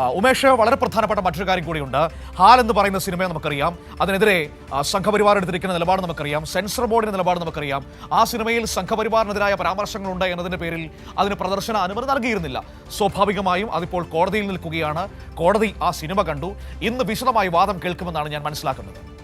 ഉമേഷ് വളരെ പ്രധാനപ്പെട്ട മറ്റൊരു കാര്യം കൂടിയുണ്ട്. ഹാൽ എന്ന് പറയുന്ന സിനിമയെ നമുക്കറിയാം. അതിനെതിരെ സംഘപരിവാർ എടുത്തിരിക്കുന്ന നിലപാട് നമുക്കറിയാം. സെൻസർ ബോർഡിന്റെ നിലപാട് നമുക്കറിയാം. ആ സിനിമയിൽ സംഘപരിവാറിനെതിരായ പരാമർശങ്ങളുണ്ട് എന്നതിന്റെ പേരിൽ അതിന് പ്രദർശന അനുമതി നൽകിയിരുന്നില്ല. സ്വാഭാവികമായും അതിപ്പോൾ കോടതിയിൽ നിൽക്കുകയാണ്. കോടതി ആ സിനിമ കണ്ടു. ഇന്ന് വിശദമായി വാദം കേൾക്കുമെന്നാണ് ഞാൻ മനസ്സിലാക്കുന്നത്.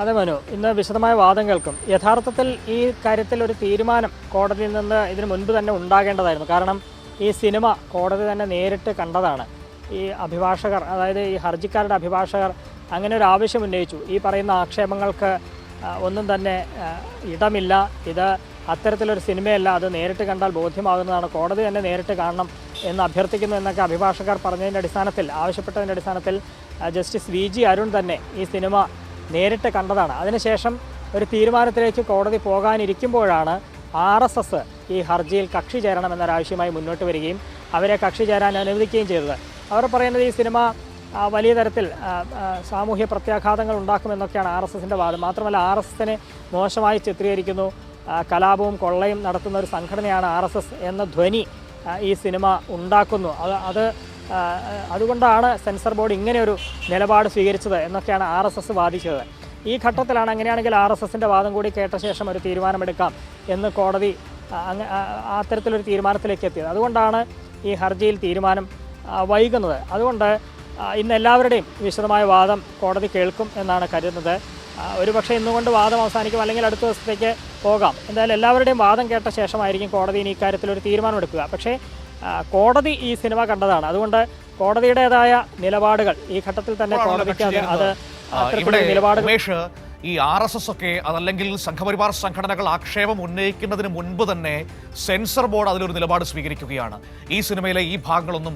അതെ മനു ഇന്ന് വിശദമായ വാദം കേൾക്കും യഥാർത്ഥത്തിൽ ഈ കാര്യത്തിൽ ഒരു തീരുമാനം കോടതിയിൽ നിന്ന് ഇതിനു മുൻപ് തന്നെ ഉണ്ടാകേണ്ടതായിരുന്നു. കാരണം ഈ സിനിമ കോടതി തന്നെ നേരിട്ട് കണ്ടതാണ്. ഈ അഭിഭാഷകർ അതായത് ഈ ഹർജിക്കാരുടെ അഭിഭാഷകർ അങ്ങനെ ഒരു ആവശ്യം ഉന്നയിച്ചു. ഈ പറയുന്ന ആക്ഷേപങ്ങൾക്ക് ഒന്നും തന്നെ ഇടമില്ല. ഇത് അത്തരത്തിലൊരു സിനിമയല്ല. അത് നേരിട്ട് കണ്ടാൽ ബോധ്യമാകുന്നതാണ്. കോടതി തന്നെ നേരിട്ട് കാണണം എന്ന് അഭ്യർത്ഥിക്കുന്നു എന്നൊക്കെ അഭിഭാഷകർ പറഞ്ഞതിന്റെ അടിസ്ഥാനത്തിൽ ആവശ്യപ്പെട്ടതിന്റെ അടിസ്ഥാനത്തിൽ ജസ്റ്റിസ് വി ജി അരുൺ തന്നെ ഈ സിനിമ നേരിട്ട് കണ്ടതാണ്. അതിനുശേഷം ഒരു തീരുമാനത്തിലേക്ക് കോടതി പോകാനിരിക്കുമ്പോഴാണ് ആർ എസ് എസ് ഈ ഹർജിയിൽ കക്ഷി ചേരണം എന്നൊരാവശ്യമായി മുന്നോട്ട് വരികയും അവരെ കക്ഷി ചേരാൻ അനുവദിക്കുകയും ചെയ്തത്. അവർ പറയുന്നത് ഈ സിനിമ വലിയ തരത്തിൽ സാമൂഹ്യ പ്രത്യാഘാതങ്ങൾ ഉണ്ടാക്കുമെന്നൊക്കെയാണ് ആർ എസ് എസിന്റെ വാദം. മാത്രമല്ല ആർ എസ് എസിനെ മോശമായി ചിത്രീകരിക്കുന്നു. കലാപവും കൊള്ളയും നടത്തുന്ന ഒരു സംഘടനയാണ് ആർ എസ് എസ് എന്ന ധ്വനി ഈ സിനിമ ഉണ്ടാക്കുന്നു. അത് അത് അതുകൊണ്ടാണ് സെൻസർ ബോർഡ് ഇങ്ങനെയൊരു നിലപാട് സ്വീകരിച്ചത് എന്നൊക്കെയാണ് ആർ എസ് എസ് വാദിച്ചത്. ഈ ഘട്ടത്തിലാണ് അങ്ങനെയാണെങ്കിൽ ആർ എസ് എസിന്റെ വാദം കൂടി കേട്ട ശേഷം ഒരു തീരുമാനമെടുക്കാം എന്ന് കോടതി അത്തരത്തിലൊരു തീരുമാനത്തിലേക്ക് എത്തിയത്. അതുകൊണ്ടാണ് ഈ ഹർജിയിൽ തീരുമാനം വൈകുന്നത്. അതുകൊണ്ട് ഇന്ന് എല്ലാവരുടെയും വിശദമായ വാദം കോടതി കേൾക്കും എന്നാണ് കരുതുന്നത്. ഒരു ഒരുപക്ഷെ ഇന്നുകൊണ്ട് വാദം അവസാനിക്കും അല്ലെങ്കിൽ അടുത്ത ദിവസത്തേക്ക് പോകാം. എന്തായാലും എല്ലാവരുടെയും വാദം കേട്ട ശേഷമായിരിക്കും കോടതി ഇനി ഇക്കാര്യത്തിൽ ഒരു തീരുമാനമെടുക്കുക. പക്ഷേ കോടതി ഈ സിനിമ കണ്ടതാണ്. അതുകൊണ്ട് കോടതിയുടേതായ നിലപാടുകൾ ഈ ഘട്ടത്തിൽ തന്നെ കോടതിക്ക് അത് നിലപാടുകൾ ഈ ആർ എസ് എസ് ഒക്കെ അതല്ലെങ്കിൽ സംഘപരിവാർ സംഘടനകൾ ആക്ഷേപം ഉന്നയിക്കുന്നതിന് മുൻപ് തന്നെ സെൻസർ ബോർഡ് അതിലൊരു നിലപാട് സ്വീകരിക്കുകയാണ്. ഈ സിനിമയിലെ ഈ ഭാഗങ്ങളൊന്നും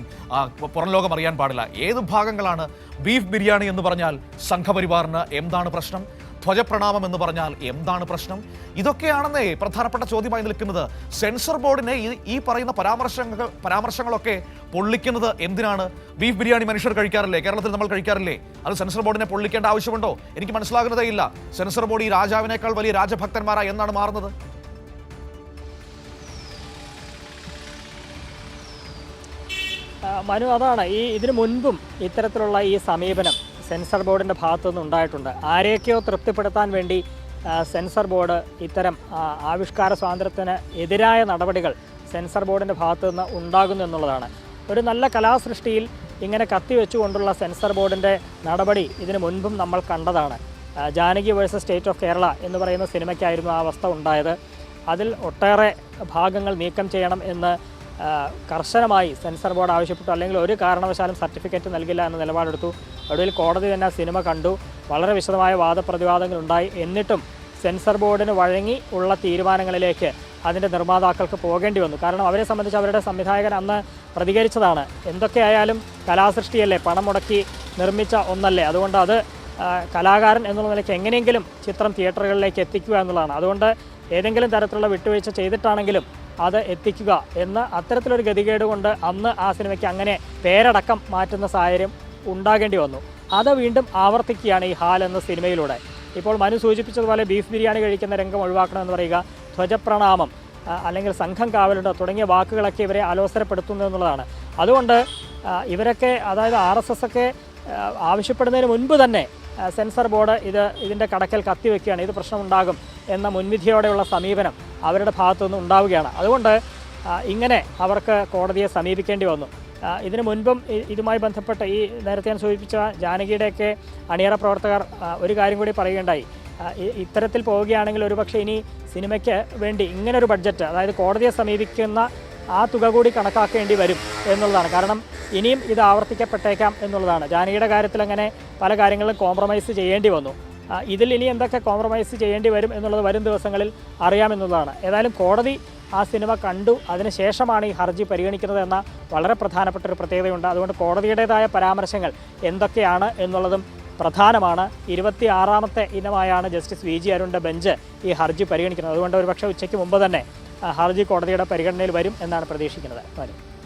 പുറം ലോകം അറിയാൻ പാടില്ല. ഏത് ഭാഗങ്ങളാണ് ബീഫ് ബിരിയാണി എന്ന് പറഞ്ഞാൽ സംഘപരിവാറിന് എന്താണ് പ്രശ്നം? ധ്വജപ്രണാമം എന്ന് പറഞ്ഞാൽ എന്താണ് പ്രശ്നം? ഇതൊക്കെയാണെന്നേ പ്രധാനപ്പെട്ട ചോദ്യമായി നിൽക്കുന്നത്. സെൻസർ ബോർഡിനെ ഈ- പറയുന്ന പരാമർശങ്ങൾ പരാമർശങ്ങളൊക്കെ പൊള്ളിക്കുന്നത് എന്തിനാണ്? ബീഫ് ബിരിയാണി മനുഷ്യർ കഴിക്കാറില്ലേ? കേരളത്തിൽ നമ്മൾ കഴിക്കാറില്ലേ? അത് സെൻസർ ബോർഡിനെ പൊള്ളിക്കേണ്ട ആവശ്യമുണ്ടോ? എനിക്ക് മനസ്സിലാകുന്നതേ ഇല്ല. സെൻസർ ബോർഡ് ഈ രാജാവിനേക്കാൾ വലിയ രാജഭക്തന്മാരാ എന്നാണ് മാറുന്നത്. മനു അതാണ് ഈ ഇതിനു മുൻപും ഇത്തരത്തിലുള്ള ഈ സമീപനം. സെൻസർ ബോർഡിന്റെ ഭാഗത്തു നിന്ന് ഉണ്ടായിട്ടുണ്ട്. ആരെയൊക്കെയോ തൃപ്തിപ്പെടുത്താൻ വേണ്ടി സെൻസർ ബോർഡ് ഇത്തരം ആവിഷ്കാര സ്വാതന്ത്ര്യത്തിന് എതിരായ നടപടികൾ സെൻസർ ബോർഡിന്റെ ഭാഗത്തു നിന്ന് ഉണ്ടാകുന്നു എന്നുള്ളതാണ്. ഒരു നല്ല കലാസൃഷ്ടിയിൽ ഇങ്ങനെ കത്തിവെച്ചുകൊണ്ടുള്ള സെൻസർ ബോർഡിന്റെ നടപടി ഇതിനു മുൻപും നമ്മൾ കണ്ടതാണ്. Janaki versus state of Kerala എന്ന് പറയുന്ന സിനിമയ്ക്കായിരുന്നു ആ അവസ്ഥ ഉണ്ടായത്. അതിൽ ഒട്ടേറെ ഭാഗങ്ങൾ നീക്കം ചെയ്യണം എന്ന് കർശനമായി സെൻസർ ബോർഡ് ആവശ്യപ്പെട്ടു. അല്ലെങ്കിൽ ഒരു കാരണവശാലും സർട്ടിഫിക്കറ്റ് നൽകില്ല എന്ന നിലപാടെടുത്തു. ഒടുവിൽ കോടതി തന്നെ സിനിമ കണ്ടു. വളരെ വിശദമായ വാദപ്രതിവാദങ്ങൾ ഉണ്ടായി. എന്നിട്ടും സെൻസർ ബോർഡിന് വഴങ്ങി ഉള്ള തീരുമാനങ്ങളിലേക്ക് അതിന്റെ നിർമ്മാതാക്കൾക്ക് പോകേണ്ടി വന്നു. കാരണം അവരെ സംബന്ധിച്ച് അവരുടെ സംവിധായകൻ അന്ന് പ്രതികരിച്ചതാണ്. എന്തൊക്കെയായാലും കലാസൃഷ്ടിയല്ലേ? പണം മുടക്കി നിർമ്മിച്ച ഒന്നല്ലേ? അതുകൊണ്ട് അത് കലാകാരൻ എന്നുള്ള നിലയ്ക്ക് എങ്ങനെയെങ്കിലും ചിത്രം തിയേറ്ററുകളിലേക്ക് എത്തിക്കുക എന്നുള്ളതാണ്. അതുകൊണ്ട് ഏതെങ്കിലും തരത്തിലുള്ള വിട്ടുവീഴ്ച ചെയ്തിട്ടാണെങ്കിലും അത് എത്തിക്കുക എന്ന് അത്തരത്തിലൊരു ഗതികേട് കൊണ്ട് അന്ന് ആ സിനിമയ്ക്ക് അങ്ങനെ പേരടക്കം മാറ്റുന്ന സാഹചര്യം ഉണ്ടാകേണ്ടി വന്നു. അത് വീണ്ടും ആവർത്തിക്കുകയാണ് ഈ ഹാൽ എന്ന സിനിമയിലൂടെ. ഇപ്പോൾ മനു സൂചിപ്പിച്ചതുപോലെ ബീഫ് ബിരിയാണി കഴിക്കുന്ന രംഗം ഒഴിവാക്കണമെന്ന് പറയുക ധ്വജപ്രണാമം അല്ലെങ്കിൽ സംഘം കാവലുണ്ട് തുടങ്ങിയ വാക്കുകളൊക്കെ ഇവരെ അലോസരപ്പെടുത്തുന്നു എന്നുള്ളതാണ്. അതുകൊണ്ട് ഇവരൊക്കെ അതായത് ആർ എസ് എസ് ഒക്കെ ആവശ്യപ്പെടുന്നതിന് മുൻപ് തന്നെ സെൻസർ ബോർഡ് ഇത് ഇതിന്റെ കടക്കൽ കത്തിവെക്കുകയാണ്. ഇത് പ്രശ്നമുണ്ടാകും എന്ന മുൻവിധിയോടെയുള്ള സമീപനം അവരുടെ ഭാഗത്തുനിന്ന് ഉണ്ടാവുകയാണ്. അതുകൊണ്ട് ഇങ്ങനെ അവർക്ക് കോടതിയെ സമീപിക്കേണ്ടി വന്നു. ഇതിനു മുൻപും ഇതുമായി ബന്ധപ്പെട്ട ഈ നേരത്തെ ഞാൻ സൂചിപ്പിച്ച ജാനകിയുടെയൊക്കെ അണിയറ പ്രവർത്തകർ ഒരു കാര്യം കൂടി പറയുകയുണ്ടായി. ഇത്തരത്തിൽ പോവുകയാണെങ്കിൽ ഒരുപക്ഷെ ഇനി സിനിമയ്ക്ക് വേണ്ടി ഇങ്ങനൊരു ബഡ്ജറ്റ് അതായത് കോടതിയെ സമീപിക്കുന്ന ആ തുക കൂടി കണക്കാക്കേണ്ടി വരും എന്നുള്ളതാണ്. കാരണം ഇനിയും ഇത് ആവർത്തിക്കപ്പെട്ടേക്കാം എന്നുള്ളതാണ്. ജാനകിയുടെ കാര്യത്തിൽ അങ്ങനെ പല കാര്യങ്ങളിലും കോംപ്രമൈസ് ചെയ്യേണ്ടി വന്നു. ഇതിൽ ഇനി എന്തൊക്കെ കോംപ്രമൈസ് ചെയ്യേണ്ടി വരും എന്നുള്ളത് വരും ദിവസങ്ങളിൽ അറിയാമെന്നുള്ളതാണ്. ഏതായാലും കോടതി ആ സിനിമ കണ്ടു അതിനുശേഷമാണ് ഈ ഹർജി പരിഗണിക്കുന്നത് എന്ന വളരെ പ്രധാനപ്പെട്ട ഒരു പ്രത്യേകതയുണ്ട്. അതുകൊണ്ട് കോടതിയുടേതായ പരാമർശങ്ങൾ എന്തൊക്കെയാണ് എന്നുള്ളതും പ്രധാനമാണ്. ഇരുപത്തി ആറാമത്തെ ഇനമായാണ് ജസ്റ്റിസ് വി ജി അരുണിന്റെ ബെഞ്ച് ഈ ഹർജി പരിഗണിക്കുന്നത്. അതുകൊണ്ട് ഒരുപക്ഷെ ഉച്ചയ്ക്ക് മുമ്പ് തന്നെ ഹർജി കോടതിയുടെ പരിഗണനയിൽ വരും എന്നാണ് പ്രതീക്ഷിക്കുന്നത്. വരും.